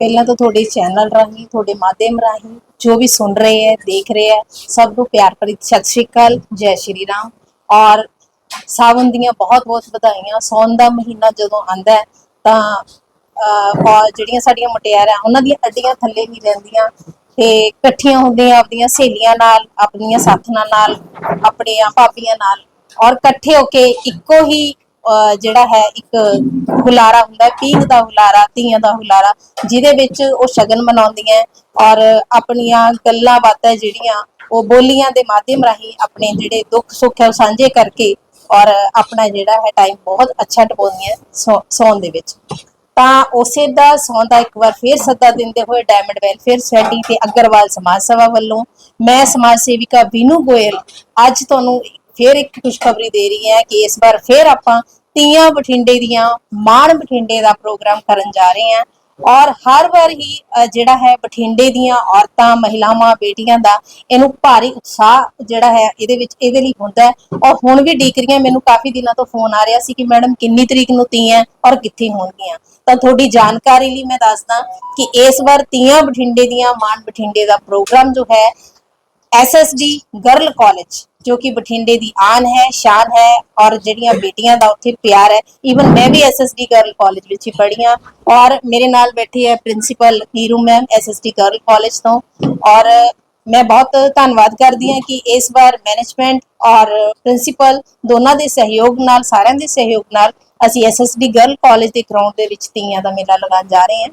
ਪਹਿਲਾਂ ਤਾਂ ਤੁਹਾਡੇ ਚੈਨਲ ਰਾਹੀਂ ਤੁਹਾਡੇ ਮਾਧਿਅਮ ਰਾਹੀਂ ਜੋ ਵੀ ਸੁਣ ਰਹੇ ਹੈ ਦੇਖ ਰਹੇ ਹੈ ਸਭ ਨੂੰ ਪਿਆਰ ਭਰੀ ਸਤਿ ਸ਼੍ਰੀ ਅਕਾਲ ਜੈ ਸ਼੍ਰੀ ਰਾਮ। ਔਰ ਸਾਵਨ ਦੀਆਂ ਬਹੁਤ ਬਹੁਤ ਵਧਾਈਆਂ। ਸੌਣ ਦਾ ਮਹੀਨਾ ਜਦੋਂ ਆਂਦਾ ਹੈ ਤਾਂ ਅਹ, ਔਰ ਜਿਹੜੀਆਂ ਸਾਡੀਆਂ ਮੁਟਿਆਰਾਂ ਉਹਨਾਂ ਦੀਆਂ ਅੱਡੀਆਂ ਥੱਲੇ ਨਹੀਂ ਰਹਿੰਦੀਆਂ। ਤੇ ਇਕੱਠੀਆਂ ਹੁੰਦੀਆਂ ਆਪਣੀਆਂ ਸਹੇਲੀਆਂ ਨਾਲ ਆਪਣੀਆਂ ਸਾਥਣਾਂ ਨਾਲ ਆਪਣੀਆਂ ਭਾਬੀਆਂ ਨਾਲ। ਔਰ ਇਕੱਠੇ ਹੋ ਕੇ ਇੱਕੋ ਹੀ ਜਿਹੜਾ ਹੈ ਇੱਕ ਹੁਲਾਰਾ ਹੁੰਦਾ ਹੈ, ਪੀਂਘ ਦਾ ਹੁਲਾਰਾ ਧੀਆਂ ਦਾ ਹੁਲਾਰਾ ਜਿਹਦੇ ਵਿੱਚ ਉਹ ਸ਼ਗਨ ਮਨਾਉਂਦੀਆਂ ਔਰ ਆਪਣੀਆਂ ਗੱਲਾਂ ਬਾਤਾਂ ਜਿਹੜੀਆਂ ਉਹ ਬੋਲੀਆਂ ਦੇ ਮਾਧਿਅਮ ਰਾਹੀਂ ਆਪਣੇ ਜਿਹੜੇ ਦੁੱਖ ਸੁੱਖ ਹੈ ਉਹ ਸਾਂਝੇ ਕਰਕੇ ਔਰ ਆਪਣਾ ਜਿਹੜਾ ਹੈ ਟਾਈਮ ਬਹੁਤ ਅੱਛਾ ਟਪਾਉਂਦੀਆਂ ਸੌ- ਸੌਣ ਦੇ ਵਿੱਚ। ਤਾਂ ਉਸੇ ਦਾ ਸੌਣ ਦਾ ਇੱਕ ਵਾਰ ਫੇਰ ਸੱਦਾ ਦਿੰਦੇ ਹੋਏ ਡਾਇਮੰਡ ਵੈਲਫੇਅਰ ਸੁਸਾਇਟੀ ਤੇ ਅਗਰਵਾਲ ਸਮਾਜ ਸੇਵਾ ਵੱਲੋਂ ਮੈਂ ਸਮਾਜ ਸੇਵਿਕਾ ਵੀਨੂ ਗੋਇਲ ਅੱਜ ਤੁਹਾਨੂੰ ਫੇਰ ਇੱਕ ਖੁਸ਼ਖਬਰੀ ਦੇ ਰਹੀ ਹਾਂ ਕਿ ਇਸ ਵਾਰ ਫੇਰ ਆਪਾਂ ਤੀਆਂ ਬਠਿੰਡੇ ਦੀਆਂ ਮਾਣ ਬਠਿੰਡੇ ਦਾ ਪ੍ਰੋਗਰਾਮ ਕਰਨ ਜਾ ਰਹੇ ਹਾਂ। ਔਰ ਹਰ ਵਾਰ ਹੀ ਜਿਹੜਾ ਹੈ ਬਠਿੰਡੇ ਦੀਆਂ ਔਰਤਾਂ, ਮਹਿਲਾਵਾਂ, ਬੇਟੀਆਂ ਦਾ ਇਹਨੂੰ ਭਾਰੀ ਉਤਸ਼ਾਹ ਜਿਹੜਾ ਹੈ ਇਹਦੇ ਵਿੱਚ, ਇਹਦੇ ਲਈ ਹੁੰਦਾ ਹੈ। ਔਰ ਹੁਣ ਵੀ ਡੀਕਰੀਆਂ ਮੈਨੂੰ ਕਾਫੀ ਦਿਨਾਂ ਤੋਂ ਫੋਨ ਆ ਰਿਹਾ ਸੀ ਕਿ ਮੈਡਮ ਕਿੰਨੀ ਤਰੀਕ ਨੂੰ ਤੀਆਂ ਔਰ ਕਿੱਥੇ ਹੋਣਗੀਆਂ। ਤਾਂ ਤੁਹਾਡੀ ਜਾਣਕਾਰੀ ਲਈ ਮੈਂ ਦੱਸਦਾ ਕਿ ਇਸ ਵਾਰ ਤੀਆਂ ਬਠਿੰਡੇ ਦੀਆਂ ਮਾਨ ਬਠਿੰਡੇ ਦਾ ਪ੍ਰੋਗਰਾਮ ਜੋ ਹੈ ਐਸਐਸਡੀ ਗਰਲ ਕਾਲਜ ਜੋ ਕਿ ਬਠਿੰਡੇ ਦੀ ਆਨ ਹੈ, ਸ਼ਾਨ ਹੈ ਔਰ ਜਿਹੜੀਆਂ ਬੇਟੀਆਂ ਦਾ ਉੱਥੇ ਪਿਆਰ ਹੈ ਈਵਨ ਮੈਂ ਵੀ ਐਸਐਸਡੀ ਗਰਲ ਕਾਲਜ ਵਿੱਚ ਹੀ ਪੜ੍ਹੀ ਹਾਂ ਔਰ ਮੇਰੇ ਨਾਲ ਬੈਠੀ ਹੈ principal Neeru ma'am SSD girl college ਤੋਂ ਔਰ ਮੈਂ ਬਹੁਤ ਧੰਨਵਾਦ ਕਰਦੀ ਹਾਂ ਕਿ ਇਸ ਵਾਰ ਮੈਨੇਜਮੈਂਟ ਔਰ ਪ੍ਰਿੰਸੀਪਲ ਦੋਨਾਂ ਦੇ ਸਹਿਯੋਗ ਨਾਲ, ਸਾਰਿਆਂ ਦੇ ਸਹਿਯੋਗ ਨਾਲ ਅਸੀਂ S S D girl college ਦੇ ਗਰਾਊਂਡ ਦੇ ਵਿੱਚ ਤੀਆਂ ਦਾ ਮੇਲਾ ਲਗਾਉਣ ਜਾ ਰਹੇ ਹਾਂ।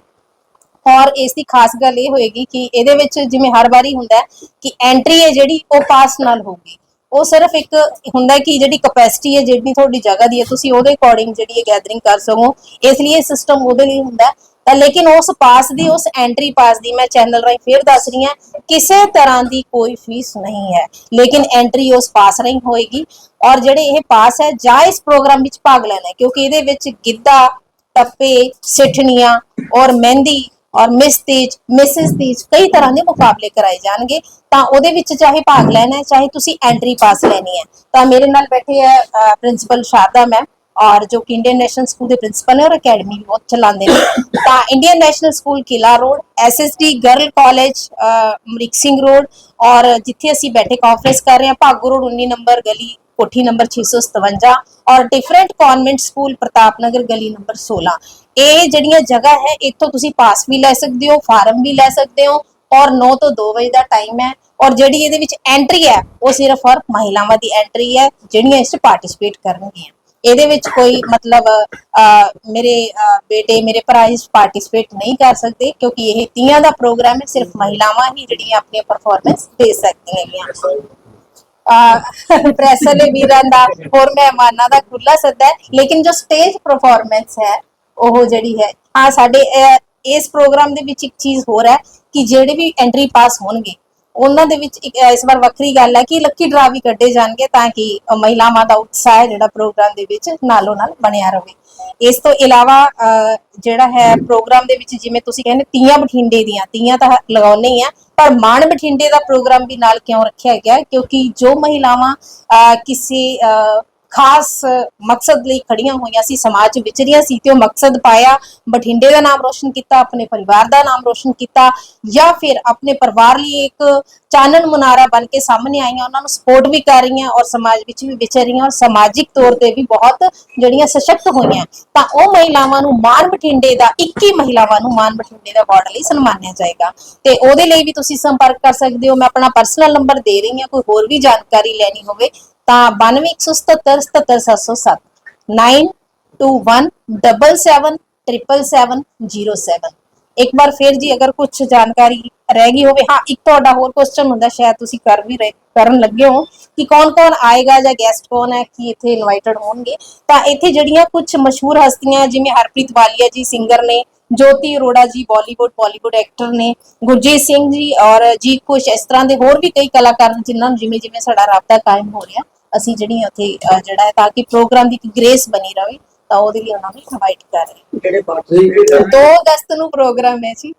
ਔਰ ਇਸ ਦੀ ਖਾਸ ਗੱਲ ਇਹ ਹੋਏਗੀ ਕਿ ਇਹਦੇ ਵਿੱਚ ਜਿਵੇਂ ਹਰ ਵਾਰੀ ਹੁੰਦਾ ਕਿ ਐਂਟਰੀ ਹੈ ਜਿਹੜੀ ਉਹ ਪਾਸ ਨਾਲ ਹੋਊਗੀ। ਉਹ ਸਿਰਫ ਇੱਕ ਹੁੰਦਾ ਕਿ ਜਿਹੜੀ ਕਪੈਸਿਟੀ ਹੈ, ਜਿਹੜੀ ਤੁਹਾਡੀ ਜਗ੍ਹਾ ਦੀ ਹੈ, ਤੁਸੀਂ ਉਹਦੇ ਅਕੋਰਡਿੰਗ ਜਿਹੜੀ ਹੈ ਗੈਦਰਿੰਗ ਕਰ ਸਕੋ। ਇਸ ਲਈ ਇਹ ਸਿਸਟਮ ਉਹਦੇ ਲਈ ਹੁੰਦਾ ਤਾਂ ਲੇਕਿਨ ਉਸ ਪਾਸ ਦੀ, ਉਸ ਐਂਟਰੀ ਪਾਸ ਦੀ ਮੈਂ ਚੈਨਲ ਰਾਹੀਂ ਫੇਰ ਦੱਸ ਰਹੀ ਹਾਂ, ਕਿਸੇ ਤਰ੍ਹਾਂ ਦੀ ਕੋਈ ਫੀਸ ਨਹੀਂ ਹੈ। ਲੇਕਿਨ ਐਂਟਰੀ ਉਸ ਪਾਸ ਰਾਹੀਂ ਹੋਏਗੀ ਔਰ ਜਿਹੜੇ ਇਹ ਪਾਸ ਹੈ, ਜਾਂ ਇਸ ਪ੍ਰੋਗਰਾਮ ਵਿੱਚ ਭਾਗ ਲੈਣਾ ਹੈ, ਕਿਉਂਕਿ ਇਹਦੇ ਵਿੱਚ ਗਿੱਧਾ, ਟੱਪੇ, ਸਿੱਠਣੀਆਂ ਔਰ ਮਹਿੰਦੀ ਔਰ ਮਿਸ ਤੀਜ ਮਿਸਿਸ ਤੀਜ ਕਈ ਤਰ੍ਹਾਂ ਦੇ ਮੁਕਾਬਲੇ ਕਰਾਏ ਜਾਣਗੇ। ਤਾਂ ਉਹਦੇ ਵਿੱਚ ਚਾਹੇ ਭਾਗ ਲੈਣਾ ਹੈ, ਚਾਹੇ ਤੁਸੀਂ ਐਂਟਰੀ ਪਾਸ ਲੈਣੀ ਹੈ। ਤਾਂ ਮੇਰੇ ਨਾਲ ਬੈਠੇ ਹੈ ਪ੍ਰਿੰਸੀਪਲ ਸ਼ਾਰਦਾ ਮੈਮ ਔਰ ਜੋ ਕਿ ਇੰਡੀਅਨ ਨੈਸ਼ਨਲ ਸਕੂਲ ਦੇ ਪ੍ਰਿੰਸੀਪਲ ਨੇ ਔਰ ਅਕੈਡਮੀ ਵੀ ਬਹੁਤ ਚਲਾਉਂਦੇ ਨੇ। ਤਾਂ Indian national school Qila road SSD girl college Amrik Singh road ਔਰ ਜਿੱਥੇ ਅਸੀਂ ਬੈਠੇ ਕਾਨਫਰੰਸ ਕਰ ਰਹੇ ਹਾਂ, ਭਾਗੂ ਰੋਡ 19 ਨੰਬਰ ਗਲੀ ਕੋਠੀ ਨੰਬਰ 657 ਔਰ different convent school Pratap Nagar ਗਲੀ ਨੰਬਰ 16 ਇਹ ਜਿਹੜੀਆਂ ਜਗ੍ਹਾ ਹੈ ਇੱਥੋਂ ਤੁਸੀਂ ਪਾਸ ਵੀ ਲੈ ਸਕਦੇ ਹੋ ਫਾਰਮ ਵੀ ਲੈ ਸਕਦੇ ਹੋ ਔਰ 9 ਤੋਂ 2 ਵਜੇ ਦਾ ਟਾਈਮ ਹੈ ਔਰ ਜਿਹੜੀ ਇਹਦੇ ਵਿੱਚ ਐਂਟਰੀ ਹੈ ਉਹ ਸਿਰਫ ਔਰ ਮਹਿਲਾਵਾਂ ਦੀ ਐਂਟਰੀ ਹੈ ਜਿਹੜੀਆਂ ਇਸ 'ਚ ਪਾਰਟਿਸਿਪੇਟ ਕਰਨਗੀਆਂ ਇਹਦੇ ਵਿੱਚ ਕੋਈ ਮਤਲਬ ਮੇਰੇ ਬੇਟੇ ਮੇਰੇ ਭਰਾ ਇਸ ਪਾਰਟਿਸਿਪੇਟ ਨਹੀਂ ਕਰ ਸਕਦੇ ਕਿਉਂਕਿ ਇਹ ਤੀਆਂ ਦਾ ਪ੍ਰੋਗਰਾਮ ਹੈ ਸਿਰਫ ਮਹਿਲਾਵਾਂ ਹੀ ਜਿਹੜੀਆਂ ਆਪਣੀਆਂ ਪਰਫਾਰਮੈਂਸ ਦੇ ਸਕਦੀਆਂ ਹੈਗੀਆਂ ਪ੍ਰੈਸ ਵਾਲੇ ਵੀਰਾਂ ਦਾ ਹੋਰ ਮਹਿਮਾਨਾਂ ਦਾ ਖੁੱਲਾ ਸੱਦਾ ਹੈ। ਲੇਕਿਨ ਜੋ ਸਟੇਜ ਪਰਫਾਰਮੈਂਸ ਹੈ ਉਹ ਜਿਹੜੀ ਹੈ ਹਾਂ ਸਾਡੇ ਇਸ ਪ੍ਰੋਗਰਾਮ ਦੇ ਵਿੱਚ ਇੱਕ ਚੀਜ਼ ਹੋਰ ਹੈ ਕਿ ਜਿਹੜੇ ਵੀ ਐਂਟਰੀ ਪਾਸ ਹੋਣਗੇ ਉਹਨਾਂ ਦੇ ਵਿੱਚ ਇਸ ਵਾਰ ਵੱਖਰੀ ਗੱਲ ਹੈ ਕਿ ਲੱਕੀ ਡਰਾ ਵੀ ਕੱਢੇ ਜਾਣਗੇ ਤਾਂ ਕਿ ਮਹਿਲਾਵਾਂ ਦਾ ਉਤਸ਼ਾਹ ਜਿਹੜਾ ਪ੍ਰੋਗਰਾਮ ਦੇ ਵਿੱਚ ਨਾਲੋਂ ਨਾਲ ਬਣਿਆ ਰਹੇ। ਇਸ ਤੋਂ ਇਲਾਵਾ ਅ, ਜਿਹੜਾ ਹੈ ਪ੍ਰੋਗਰਾਮ ਦੇ ਵਿੱਚ ਜਿਵੇਂ ਤੁਸੀਂ ਕਹਿੰਦੇ ਤੀਆਂ ਬਠਿੰਡੇ ਦੀਆਂ ਤੀਆਂ ਤਾਂ ਲਗਾਉਣੇ ਹੀ ਆ ਪਰ ਮਾਣ ਬਠਿੰਡੇ ਦਾ ਪ੍ਰੋਗਰਾਮ ਵੀ ਨਾਲ ਕਿਉਂ ਰੱਖਿਆ ਗਿਆ ਕਿਉਂਕਿ ਜੋ ਮਹਿਲਾਵਾਂ ਅ, ਕਿਸੇ ਅ, ਖਾਸ ਮਕਸਦ ਲਈ ਖੜੀਆਂ ਹੋਈਆਂ ਸੀ, ਸਮਾਜ ਵਿੱਚ ਵਿਚਰੀਆਂ ਸੀ ਤੇ ਉਹ ਮਕਸਦ ਪਾਇਆ, ਬਠਿੰਡੇ ਦਾ ਨਾਮ ਰੋਸ਼ਨ ਕੀਤਾ, ਆਪਣੇ ਪਰਿਵਾਰ ਦਾ ਨਾਮ ਰੋਸ਼ਨ ਕੀਤਾ ਜਾਂ ਫਿਰ ਆਪਣੇ ਪਰਿਵਾਰ ਲਈ ਇੱਕ ਚਾਨਣ ਮੁਨਾਰਾ ਬਣ ਕੇ ਸਾਹਮਣੇ ਆਈਆਂ, ਉਹਨਾਂ ਨੂੰ ਸਪੋਰਟ ਵੀ ਕਰ ਰਹੀਆਂ ਔਰ ਸਮਾਜ ਵਿੱਚ ਵੀ ਵਿਚਰ ਔਰ ਸਮਾਜਿਕ ਤੌਰ ਤੇ ਵੀ ਬਹੁਤ ਜਿਹੜੀਆਂ ਸਸ਼ਕਤ ਹੋਈਆਂ। ਤਾਂ ਉਹ ਮਹਿਲਾਵਾਂ ਨੂੰ ਮਾਨ ਬਠਿੰਡੇ ਦਾ 21 ਮਹਿਲਾਵਾਂ ਨੂੰ ਮਾਨ ਬਠਿੰਡੇ ਦਾ ਅਵਾਰਡ ਲਈ ਸਨਮਾਨਿਆ ਜਾਏਗਾ। ਤੇ ਉਹਦੇ ਲਈ ਵੀ ਤੁਸੀਂ ਸੰਪਰਕ ਕਰ ਸਕਦੇ ਹੋ, ਮੈਂ ਆਪਣਾ ਪਰਸਨਲ ਨੰਬਰ ਦੇ ਰਹੀ ਹਾਂ, ਕੋਈ ਹੋਰ ਵੀ ਜਾਣਕਾਰੀ ਲੈਣੀ ਹੋਵੇ ਤਾਂ 9217777707 9217777707 ਇੱਕ ਵਾਰ ਫਿਰ ਜੀ ਅਗਰ ਕੁਝ ਜਾਣਕਾਰੀ ਰਹਿ ਗਈ ਹੋਵੇ ਹਾਂ ਇੱਕ ਤੁਹਾਡਾ ਹੋਰ ਕੁਐਸਚਨ ਹੁੰਦਾ ਸ਼ਾਇਦ ਤੁਸੀਂ ਕਰ ਵੀ ਰਹੇ ਕਰਨ ਲੱਗੇ ਹੋ ਕਿ ਕੌਣ ਕੌਣ ਆਏਗਾ ਜਾਂ ਗੈਸਟ ਕੌਣ ਹੈ ਕਿ ਇੱਥੇ ਇਨਵਾਈਟਡ ਹੋਣਗੇ ਤਾਂ ਇੱਥੇ ਜਿਹੜੀਆਂ ਕੁਝ ਮਸ਼ਹੂਰ ਹਸਤੀਆਂ ਜਿਵੇਂ ਹਰਪ੍ਰੀਤ ਵਾਲੀਆ ਜੀ ਸਿੰਗਰ ਨੇ ਜੋਤੀ ਅਰੋੜਾ ਜੀ ਬਾਲੀਵੁੱਡ ਬਾਲੀਵੁੱਡ ਐਕਟਰ ਨੇ ਗੁਰਜੀਤ ਸਿੰਘ ਜੀ ਔਰ ਜੀ ਕੁਛ ਇਸ ਤਰ੍ਹਾਂ ਦੇ ਹੋਰ ਵੀ ਕਈ ਕਲਾਕਾਰ ਨੇ ਜਿਨ੍ਹਾਂ ਨੂੰ ਜਿਵੇਂ ਜਿਵੇਂ ਸਾਡਾ ਰਾਬਤਾ ਕਾਇਮ ਹੋ ਰਿਹਾ ਅਸੀਂ ਜਿਹੜੀ ਉੱਥੇ ਜਿਹੜਾ ਹੈ ਤਾਂ ਕਿ ਪ੍ਰੋਗਰਾਮ ਦੀ ਗ੍ਰੇਸ ਬਣੀ ਰਵੇ ਤਾਂ ਉਹਦੇ ਲਈ ਉਹਨਾਂ ਨੂੰ ਇਨਵਾਈਟ ਕਰ ਰਹੇ। ਦੋ ਅਗਸਤ ਨੂੰ ਪ੍ਰੋਗਰਾਮ ਹੈ ਜੀ।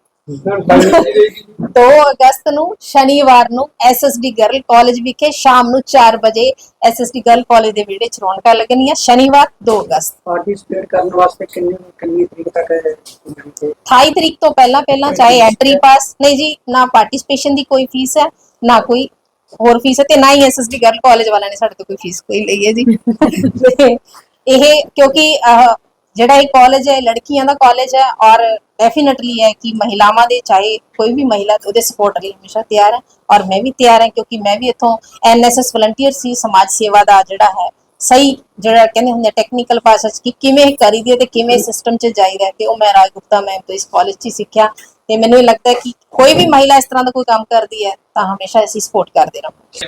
2 ਅਗਸਤ ਨੂੰ ਸ਼ਨੀਵਾਰ ਨੂੰ ਐਸਐਸਡੀ ਗਰਲ ਕਾਲਜ ਵਿਖੇ ਸ਼ਾਮ ਨੂੰ 4 ਵਜੇ ਐਸਐਸਡੀ ਗਰਲ ਕਾਲਜ ਦੇ ਵਿਹੜੇ ਚ ਰੌਣਕਾਂ ਲੱਗਣੀਆਂ। ਸ਼ਨੀਵਾਰ 2 ਅਗਸਤ। ਪਾਰਟਿਸਿਪੇਟ ਕਰਨ ਵਾਸਤੇ ਕਿੰਨੀ ਕਿੰਨੀ ਤਰੀਕ ਤੱਕ ਹੈ? 28 ਤਰੀਕ ਤੋਂ ਪਹਿਲਾਂ ਪਹਿਲਾਂ ਚਾਹੇ ਐਂਟਰੀ ਪਾਸ ਨਹੀਂ ਜੀ ਨਾ ਪਾਰਟਿਸਿਪੇਸ਼ਨ ਦੀ ਕੋਈ ਫੀਸ ਹੈ ਨਾ ਕੋਈ ਹੋਰ ਫੀਸ ਹੈ ਤੇ ਨਾ ਹੀ ਐਸਐਸਡੀ ਗਰਲ ਕਾਲਜ ਵਾਲਿਆਂ ਨੇ ਸਾਡੇ ਤੋਂ ਕੋਈ ਫੀਸ ਕੋਈ ਲਈ ਹੈ ਜੀ। ਤੇ ਇਹ ਕਿਉਂਕਿ ਅਹ, ਜਿਹੜਾ ਇਹ ਕਾਲਜ ਹੈ ਲੜਕੀਆਂ ਦਾ ਕਾਲਜ ਹੈ ਔਰ ਡੈਫੀਨਿਟਲੀ ਹੈ ਕਿ ਮਹਿਲਾਵਾਂ ਦੇ ਚਾਹੇ ਕੋਈ ਵੀ ਮਹਿਲਾ ਉਹਦੇ ਸਪੋਰਟ ਲਈ ਹਮੇਸ਼ਾ ਤਿਆਰ ਹੈ ਔਰ ਮੈਂ ਵੀ ਤਿਆਰ ਹਾਂ ਕਿਉਂਕਿ ਮੈਂ ਵੀ ਇਥੋਂ ਐਨਐਸਐਸ ਵਲੰਟੀਅਰ ਸੀ ਸਮਾਜ ਸੇਵਾ ਦਾ ਜਿਹੜਾ ਹੈ ਸਹੀ ਜਿਹੜਾ ਕਹਿੰਦੇ ਹੁੰਦੇ ਟੈਕਨੀਕਲ ਭਾਸ਼ਾ ਚ ਕਿ ਕਿਵੇਂ ਕਰੀਦੀ ਹੈ ਤੇ ਕਿਵੇਂ ਸਿਸਟਮ ਚ ਜਾਈਦਾ ਹੈ ਤੇ ਉਹ ਮੈਂ ਰਾਜ ਗੁਪਤਾ ਮੈਮ ਤੋਂ ਇਸ ਕਾਲਜ 'ਚ ਹੀ ਸਿੱਖਿਆ। ਤੇ ਮੈਨੂੰ ਇਹ ਲੱਗਦਾ ਹੈ ਕਿ ਕੋਈ ਵੀ ਮਹਿਲਾ ਇਸ ਤਰ੍ਹਾਂ ਦਾ ਕੋਈ ਕੰਮ ਕਰਦੀ ਹੈ ਤਾਂ ਹਮੇਸ਼ਾ ਅਸੀਂ ਸਪੋਰਟ ਕਰਦੇ ਰਹਾਂਗੇ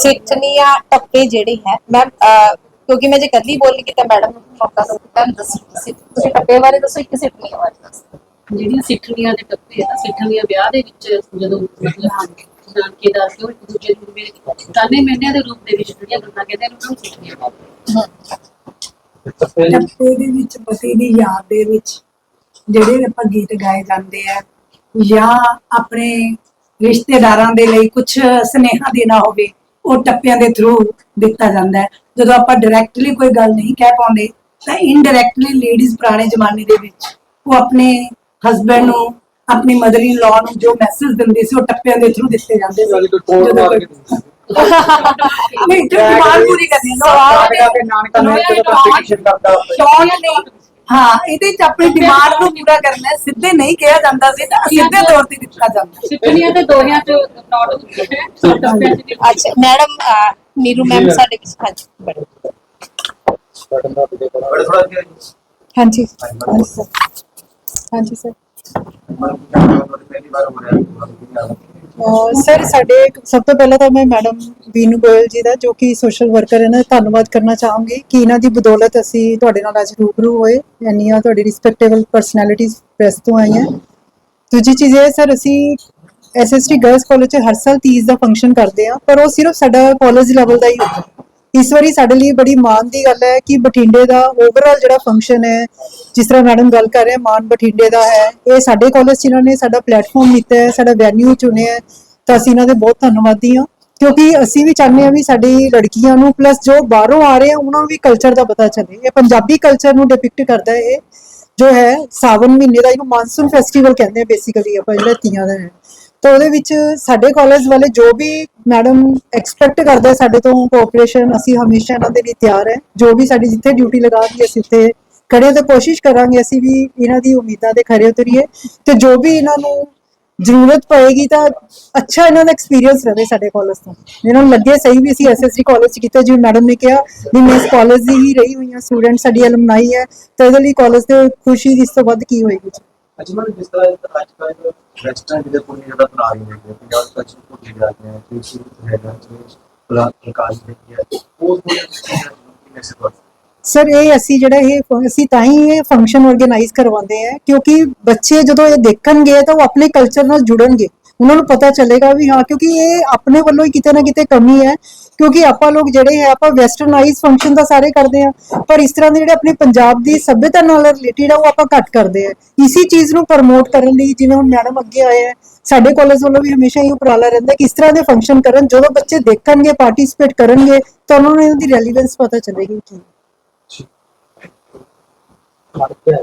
ਸਿੱਠਨੀਆਂ ਟੱਪੇ ਜਿਹੜੇ ਹੈ ਮੈਂ ਅਹ, ਕਿਉਂਕਿ ਮੈਂ ਜੇ ਕੱਲੀ ਬੋਲ ਕੇ ਤਾਂ ਮੈਡਮ ਨੂੰ ਮੌਕਾ ਦੋ ਤਾਂ ਦੱਸੋ ਤੁਸੀਂ ਟੱਪੇ ਬਾਰੇ ਦੱਸੋ ਇੱਕ ਸਿੱਠਨੀਆਂ ਬਾਰੇ ਦੱਸੋ। ਜਿਹੜੀਆਂ ਸਿੱਠਣੀਆਂ ਦੇ ਟੱਪੇ ਆ ਸਿੱਠਣੀਆਂ ਵਿਆਹ ਦੇ ਵਿੱਚ ਜਦੋਂ ਮਤਲਬ ਨਾਨਕੇ ਦਾ ਕਿਉਂ ਇੱਕ ਦੂਜੇ ਨੂੰ ਮੇਰੇ ਤਾਨੇ ਮਹੀਨਿਆਂ ਦੇ ਰੂਪ ਦੇ ਵਿੱਚ ਜਿਹੜੀਆਂ ਗੱਲਾਂ ਕਹਿੰਦੇ ਨੇ ਉਹਨਾਂ ਨੂੰ ਸਿੱਠਣੀਆਂ ਕਹਿੰਦੇ ਟੱਪੇ ਦੇ ਵਿੱਚ ਪਤੀ ਦੀ ਯਾਦ ਦੇ ਵਿੱਚ। ਜਿਹੜੇ ਆਪਾਂ ਗੀਤ ਗਾਏ ਜਾਂਦੇ ਆ ਜਾਂ ਆਪਣੇ ਰਿਸ਼ਤੇਦਾਰਾਂ ਦੇ ਲਈ ਕੁਝ ਸਨੇਹਾ ਦੇਣਾ ਹੋਵੇ ਉਹ ਟੱਪਿਆਂ ਦੇ ਥਰੂ ਦਿੱਤਾ ਜਾਂਦਾ ਹੈ। ਜਦੋਂ ਆਪਾਂ ਡਾਇਰੈਕਟਲੀ ਕੋਈ ਗੱਲ ਨਹੀਂ ਕਹਿ ਪਾਉਂਦੇ ਤਾਂ ਇਨਡਾਇਰੈਕਟਲੀ ਲੇਡੀਜ਼ ਪੁਰਾਣੇ ਜ਼ਮਾਨੇ ਦੇ ਵਿੱਚ ਉਹ ਆਪਣੇ ਹਸਬੰਡ ਨੂੰ ਆਪਣੀ ਮਦਰ ਇਨ ਲਾਅ ਨੂੰ ਜੋ ਮੈਸੇਜ ਦਿੰਦੇ ਸੀ ਉਹ ਟੱਪਿਆਂ ਦੇ ਥਰੂ ਦਿੱਤੇ ਜਾਂਦੇ ਸੀ। ਜਦੋਂ ਨਹੀਂ ਜੋ ਡਿਮਾਂਡ ਪੂਰੀ ਕਰਨੀ ਹੈ ਨਾਨਕਾ ਨੂੰ ਜਦੋਂ ਕੰਪੀਟੀਸ਼ਨ ਕਰਦਾ ਸ਼ੌਕ ਨਹੀਂ ਹਾਂ ਇਹਦੇ ਚ ਆਪਣੀ ਡਿਮਾਂਡ ਨੂੰ ਪੂਰਾ ਕਰਨਾ ਹੈ ਸਿੱਧੇ ਨਹੀਂ ਕਿਹਾ ਜਾਂਦਾ ਸੀ ਤਾਂ ਸਿੱਧੇ ਤੌਰ ਤੇ ਦਿੱਤਾ ਜਾਂਦਾ ਸਿੱਠਣੀਆਂ ਤੇ ਦੋਹਿਆਂ ਚ ਨੋਟ ਹੁੰਦੀਆਂ ਹੈ ਅੱਛਾ। ਮੈਡਮ ਨੀਰੂ ਮੈਮ ਸਾਡੇ ਵਿੱਚ ਹਾਂਜੀ। ਬੜੇ ਬੜੇ ਥੋੜਾ ਜਿਹਾ ਹਾਂਜੀ। ਹਾਂਜੀ ਸਰ। ਹਾਂਜੀ ਸਰ। ਸਰ, ਸਾਡੇ ਸਭ ਤੋਂ ਪਹਿਲਾਂ ਤਾਂ ਮੈਂ ਮੈਡਮ ਬੀਨੂ ਗੋਇਲ ਜੀ ਦਾ, ਜੋ ਕਿ ਸੋਸ਼ਲ ਵਰਕਰ ਹੈ ਨਾ, ਧੰਨਵਾਦ ਕਰਨਾ ਚਾਹਾਂਗੀ ਕਿ ਇਹਨਾਂ ਦੀ ਬਦੌਲਤ ਅਸੀਂ ਤੁਹਾਡੇ ਨਾਲ ਅੱਜ ਰੂਬਰੂ ਹੋਏ, ਇੰਨੀਆਂ ਤੁਹਾਡੀ ਰਿਸਪੈਕਟੇਬਲ ਪਰਸਨੈਲਿਟੀਜ਼ ਪ੍ਰੈਸ ਤੋਂ ਆਈਆਂ ਦੂਜੀ ਚੀਜ਼ ਇਹ ਹੈ, ਸਰ, ਅਸੀਂ ਐਸਐਸਟੀ ਗਰਲਸ ਕਾਲਜ 'ਚ ਹਰ ਸਾਲ 30 ਦਾ ਫੰਕਸ਼ਨ ਕਰਦੇ ਆ ਪਰ ਉਹ ਸਿਰਫ ਸਾਡਾ ਕਾਲਜ ਲੈਵਲ ਦਾ ਹੀ ਹੁੰਦਾ। ਇਸ ਵਾਰੀ ਸਾਡੇ ਲਈ ਬੜੀ ਮਾਣ ਦੀ ਗੱਲ ਹੈ ਕਿ ਬਠਿੰਡੇ ਦਾ ਓਵਰਆਲ ਜਿਹੜਾ ਫੰਕਸ਼ਨ ਹੈ, ਜਿਸ ਤਰ੍ਹਾਂ ਮੈਡਮ ਗੱਲ ਕਰ ਰਹੇ ਆ, ਮਾਣ ਬਠਿੰਡੇ ਦਾ ਹੈ। ਇਹ ਸਾਡੇ ਕਾਲਜ 'ਚ ਇਹਨਾਂ ਨੇ ਸਾਡਾ ਪਲੇਟਫਾਰਮ ਦਿੱਤਾ ਹੈ, ਸਾਡਾ ਵੈਨਿਊ ਚੁਣਿਆ ਹੈ। ਤਾਂ ਅਸੀਂ ਇਹਨਾਂ ਦੇ ਬਹੁਤ ਧੰਨਵਾਦੀ ਹਾਂ, ਕਿਉਂਕਿ ਅਸੀਂ ਵੀ ਚਾਹੁੰਦੇ ਹਾਂ ਵੀ ਸਾਡੀ ਲੜਕੀਆਂ ਨੂੰ ਪਲੱਸ ਜੋ ਬਾਹਰੋਂ ਆ ਰਹੇ ਆ, ਉਹਨਾਂ ਨੂੰ ਵੀ ਕਲਚਰ ਦਾ ਪਤਾ ਚੱਲੇ। ਇਹ ਪੰਜਾਬੀ ਕਲਚਰ ਨੂੰ ਡਿਪਿਕਟ ਕਰਦਾ ਹੈ ਇਹ, ਜੋ ਹੈ ਸਾਵਨ ਮਹੀਨੇ ਦਾ ਇਹਨੂੰ ਮਾਨਸੂਨ ਫੈਸਟੀਵਲ ਕਹਿੰਦੇ ਆ ਬੇਸਿਕਲੀ ਆਪਾਂ ਜਿਹੜਾ ਤੀਆਂ ਦਾ ਹੈ। ਤਾਂ ਉਹਦੇ ਵਿੱਚ ਸਾਡੇ ਕਾਲਜ ਵਾਲੇ ਜੋ ਵੀ ਮੈਡਮ ਐਕਸਪੈਕਟ ਕਰਦੇ ਸਾਡੇ ਤੋਂ ਕੋਆਪਰੇਸ਼ਨ ਅਸੀਂ ਹਮੇਸ਼ਾ ਇਹਨਾਂ ਦੇ ਲਈ ਤਿਆਰ ਹੈ। ਜੋ ਵੀ ਸਾਡੀ ਜਿੱਥੇ ਡਿਊਟੀ ਲਗਾਉਣਗੇ, ਅਸੀਂ ਉੱਥੇ ਖੜੇ ਤੇ ਕੋਸ਼ਿਸ਼ ਕਰਾਂਗੇ ਅਸੀਂ ਵੀ ਇਹਨਾਂ ਦੀ ਉਮੀਦਾਂ ਦੇ ਖਰੇ ਉਤਰੀਏ ਤੇ ਜੋ ਵੀ ਇਹਨਾਂ ਨੂੰ ਜ਼ਰੂਰਤ ਪਏਗੀ ਤਾਂ ਅੱਛਾ ਇਹਨਾਂ ਦਾ ਐਕਸਪੀਰੀਅੰਸ ਰਹੇ ਸਾਡੇ ਕਾਲਜ ਤੋਂ। ਇਹਨਾਂ ਨੂੰ ਲੱਗੇ ਸਹੀ ਵੀ ਅਸੀਂ ਐਸਐਸਸੀ ਕਾਲਜ ਚ ਕੀਤਾ, ਜਿਵੇਂ ਮੈਡਮ ਨੇ ਕਿਹਾ ਵੀ ਮੈਂ ਇਸ ਕਾਲਜ ਦੀ ਹੀ ਰਹੀ ਹੋਈ ਹਾਂ ਸਟੂਡੈਂਟ ਸਾਡੀ ਐਲੂਮਨਾਈ ਹੈ, ਤਾਂ ਇਹਦੇ ਲਈ ਕਾਲਜ ਦੇ ਖੁਸ਼ੀ ਇਸ ਤੋਂ ਵੱਧ ਕੀ ਹੋਏਗੀ? ਅੱਛਾ ਮੈਨੂੰ ਜਿਸ ਤਰ੍ਹਾਂ ਅੱਜ ਕੱਲ੍ਹ ਵੈਸਟਰਨ ਜਿਹਦੇ ਕੋਲ ਜਿਹੜਾ ਬਣਾ ਰਹੇ ਨੇ ਪੰਜਾਬ ਕਲਚਰ ਕੋਲ ਜਿਹੜਾ ਆ ਰਿਹਾ ਹੈ ਕਿ ਇਸ ਹੈਗਾ ਕਿ ਪਲਾਟ ਕਾਜ ਨਹੀਂ ਹੈ ਉਹ ਥੋੜਾ ਜਿਹਾ ਸਰ ਇਹ ਅਸੀਂ ਜਿਹੜਾ ਇਹ ਅਸੀਂ ਤਾਂ ਹੀ ਇਹ ਫੰਕਸ਼ਨ ਆਰਗੇਨਾਈਜ਼ ਕਰਵਾਉਂਦੇ ਆ, ਕਿਉਂਕਿ ਬੱਚੇ ਜਦੋਂ ਇਹ ਦੇਖਣਗੇ ਤਾਂ ਉਹ ਆਪਣੇ ਕਲਚਰ ਨਾਲ ਜੁੜਨਗੇ। ਉਹਨਾਂ ਨੂੰ ਪਤਾ ਚੱਲੇਗਾ ਵੀ ਹਾਂ, ਕਿਉਂਕਿ ਇਹ ਆਪਣੇ ਵੱਲੋਂ ਹੀ ਕਿਤੇ ਨਾ ਕਿਤੇ ਕਮੀ ਹੈ, ਕਿਉਂਕਿ ਆਪਾਂ ਲੋਕ ਜਿਹੜੇ ਹੈ, ਆਪਾਂ ਵੈਸਟਰਨਾਈਜ਼ ਫੰਕਸ਼ਨ ਤਾਂ ਸਾਰੇ ਕਰਦੇ ਆ ਪਰ ਇਸ ਤਰ੍ਹਾਂ ਦੇ ਜਿਹੜੇ ਆਪਣੇ ਪੰਜਾਬ ਦੀ ਸੱਭਿਅਤਾ ਨਾਲ ਰਿਲੇਟਡ ਆ, ਉਹ ਆਪਾਂ ਘੱਟ ਕਰਦੇ ਆ ਇਸੇ ਚੀਜ਼ ਨੂੰ ਪ੍ਰਮੋਟ ਕਰਨ ਲਈ ਜਿਵੇਂ ਹੁਣ ਮੈਡਮ ਅੱਗੇ ਆਏ ਆ ਸਾਡੇ ਕਾਲਜ ਵੱਲੋਂ ਵੀ ਹਮੇਸ਼ਾ ਹੀ ਉਪਰਾਲਾ ਰਹਿੰਦਾ ਕਿ ਇਸ ਤਰ੍ਹਾਂ ਦੇ ਫੰਕਸ਼ਨ ਕਰਨ, ਜਦੋਂ ਬੱਚੇ ਦੇਖਣਗੇ ਪਾਰਟਿਸਿਪੇਟ ਕਰਨਗੇ, ਤਾਂ ਉਹਨਾਂ ਨੂੰ ਇਹਦੀ ਰੈਲੇਵੈਂਸ ਪਤਾ ਚੱਲੇਗੀ ਕੀ ਠੀਕ। ਹੈ